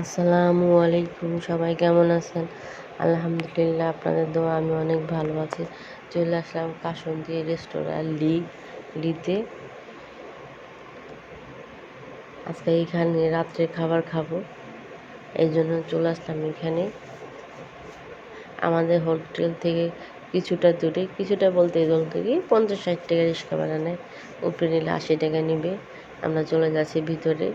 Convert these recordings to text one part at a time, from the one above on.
আসসালামু আলাইকুম, সবাই কেমন আছেন? আলহামদুলিল্লাহ, আপনাদের দোয়া, আমি অনেক ভালো আছি। চলে আসলাম কাসন্দি রেস্তোরাঁ লি, লিতে। আজকে এখানে রাত্রে খাবার খাব, এই জন্য চলে আসলাম এখানে। আমাদের হোটেল থেকে কিছুটা দূরে, কিছুটা বলতে দূর থেকে পঞ্চাশ ষাট টাকা রিক্সা ভাড়া নেয় উপরে নিলে আশি টাকা নিবে। আমরা চলে যাচ্ছি ভিতরে।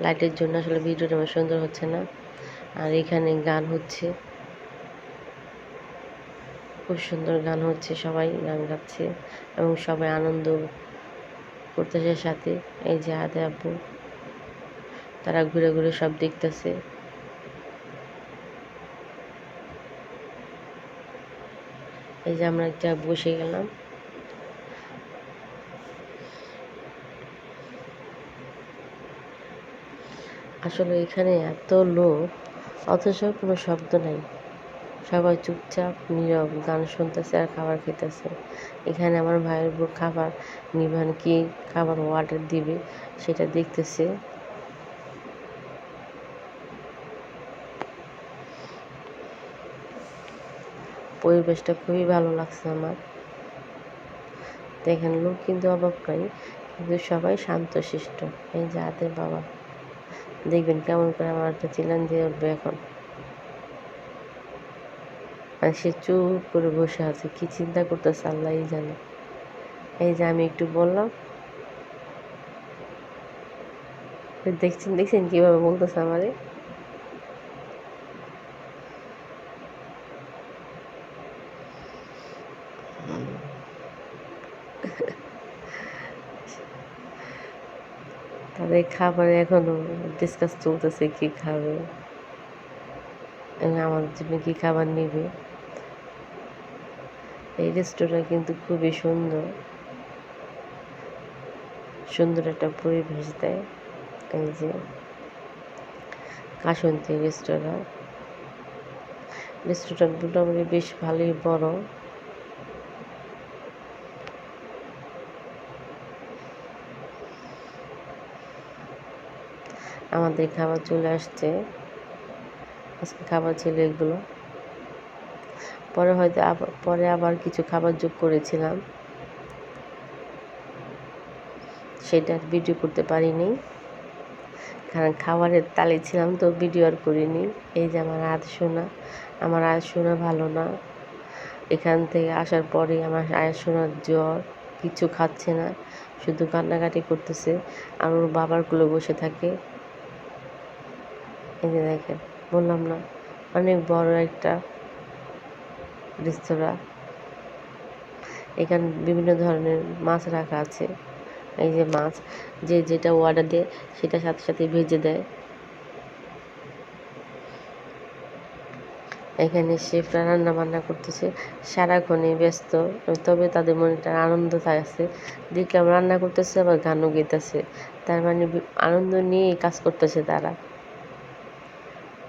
লাইটের জন্য আসলে ভিডিওটা আমার সুন্দর হচ্ছে না। আর এখানে গান হচ্ছে। খুব সুন্দর গান হচ্ছে, সবাই গান গাচ্ছে এবং সবাই আনন্দ করতেছে সাথে। এই যে আদে আব্বু, তারা ঘুরে ঘুরে সব দেখতেছে। এই যে আমরা একটা বসে গেলাম। আসলে এখানে এত লোক, অথচ কোনো শব্দ নাই। সবাই চুপচাপ, নীরব, গান শুনতেছে আর খাবার খেতেছে এখানে আমার ভাইয়ের বউ খাবার নিবান কি খাবার অর্ডার দিবে সেটা দেখতেছে। পরিবেশটা খুবই ভালো লাগছে আমার। দেখেন, লোক কিন্তু অভাব নাই কিন্তু সবাই শান্তশিষ্ট। এই যে আদের বাবা। দেখবেন কেমন করে আমার একটা চিলান দিয়ে উঠবে এখন। আর সে চুপ করে বসে আছে, কি চিন্তা করতেছে আল্লাহ জানে। এই যে আমি একটু বললাম। দেখছেন দেখছেন কীভাবে বলতেছে আমারে? তাদের খাবারে এখনও ডিসকাস চলতেছে কি খাবে। আমাদের জন্য কি খাবার নিবে? এই রেস্টুরেন্ট কিন্তু খুবই সুন্দর। সুন্দর একটা পরিবেশ দেয়। এই যে কাসন্তী রেস্টুরেন্ট রেস্টুরেন্ট মোটামুটি বেশ ভালোই বড়। আমাদের খাবার চলে আসছে। আজকে খাবার ছিল এগুলো। পরে হয়তো পরে আবার কিছু খাবার যোগ করেছিলাম। সেটা ভিডিও করতে পারিনি। কারণ খাবারের তালে ছিলাম তো ভিডিও আর করিনি। এই যে আমার আয় শোনা, আমার আয় শোনা ভালো না। এখান থেকে আসার পরে আমার আয় শোনার জ্বর কিছু খাচ্ছে না, শুধু কান্নাকাটি করতেছে। আর ওর বাবার কুলে বসে থাকে। এই দেখেন, বললাম না, অনেক বড় একটা রেস্তোরাঁ। এখানে বিভিন্ন ধরনের মাছ রাখা আছে। এই যে মাছ, যে যেটা অর্ডার দেয়, সেটা সাথে সাথে ভেজে দেয়। এখানে শেফরা রান্না বান্না করতেছে, সারাক্ষণই ব্যস্ত, তবে তাদের মনে একটা আনন্দ থাকছে দেখলাম রান্না করতেছে, আবার গানও গেতেছে তার মানে আনন্দ নিয়েই কাজ করতেছে তারা।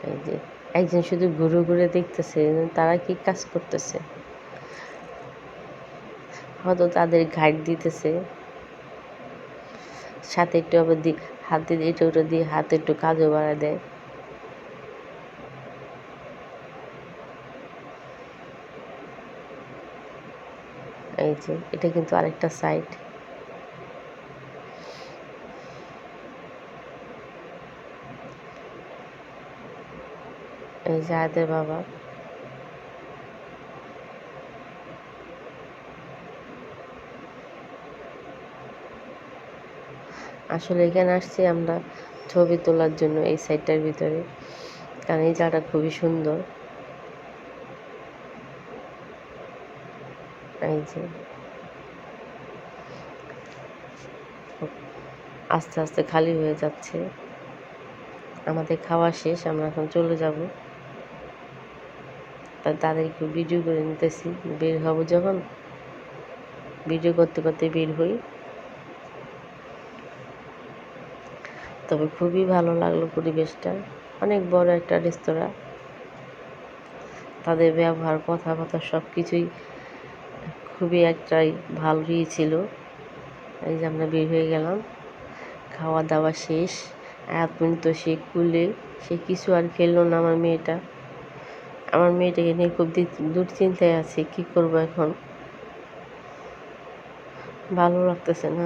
এই যে, একজন শুধু ঘুরে ঘুরে দেখতেছে, তারা কি কাজ করতেছে? হয়তো তাদের গাইড দিতেছে। সাথে একটু আবার দি, হাতে এটা ওটা দিয়ে হাতে একটু কাজও বাড়া দেয়। এই যে, এটা কিন্তু আরেকটা সাইড এই যে বাবা। আসলে এখানে আসছি আমরা ছবি তোলার জন্য এই সাইডটার ভিতরে। কারণ এই জায়গাটা খুবই সুন্দর। এই যে। আস্তে আস্তে খালি হয়ে যাচ্ছে। আমাদের খাওয়া শেষ, আমরা এখন চলে যাব। তাদের একটু ভিডিও করে নিতেছি। বের হব যখন। ভিডিও করতে করতে বের হই। তবে খুবই ভালো লাগল পরিবেশটা। অনেক বড় একটা রেস্তোরাঁ তাদের ব্যবহার, কথাবার্তা সব কিছুই খুবই একটাই ভালোই ছিল। এই যে আমরা বের হয়ে গেলাম। খাওয়া দাওয়া শেষ। আয়াতমনি তো সে কুলে। সে কিছু আর খেললো না আমার মেয়েটা। আমার মেয়েটাকে নিয়ে খুব দুশ্চিন্তায় আছি কি করব এখন? ভালো লাগতেছে না।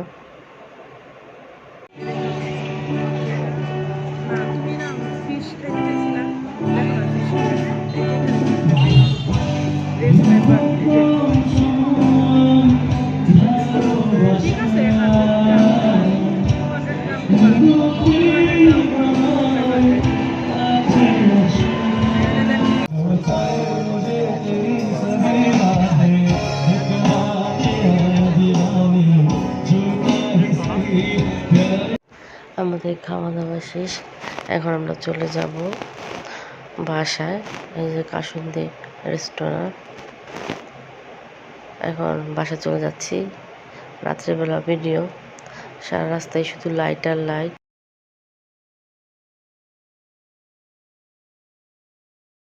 না আমাদের খাওয়া দাওয়া শেষ। এখন আমরা চলে যাব বাসায়, এই যে কাসুন্দি রেস্তোরাঁ। এখন বাসায় চলে যাচ্ছি। রাত্রেবেলা ভিডিও, সারা রাস্তায় শুধু লাইট আর লাইট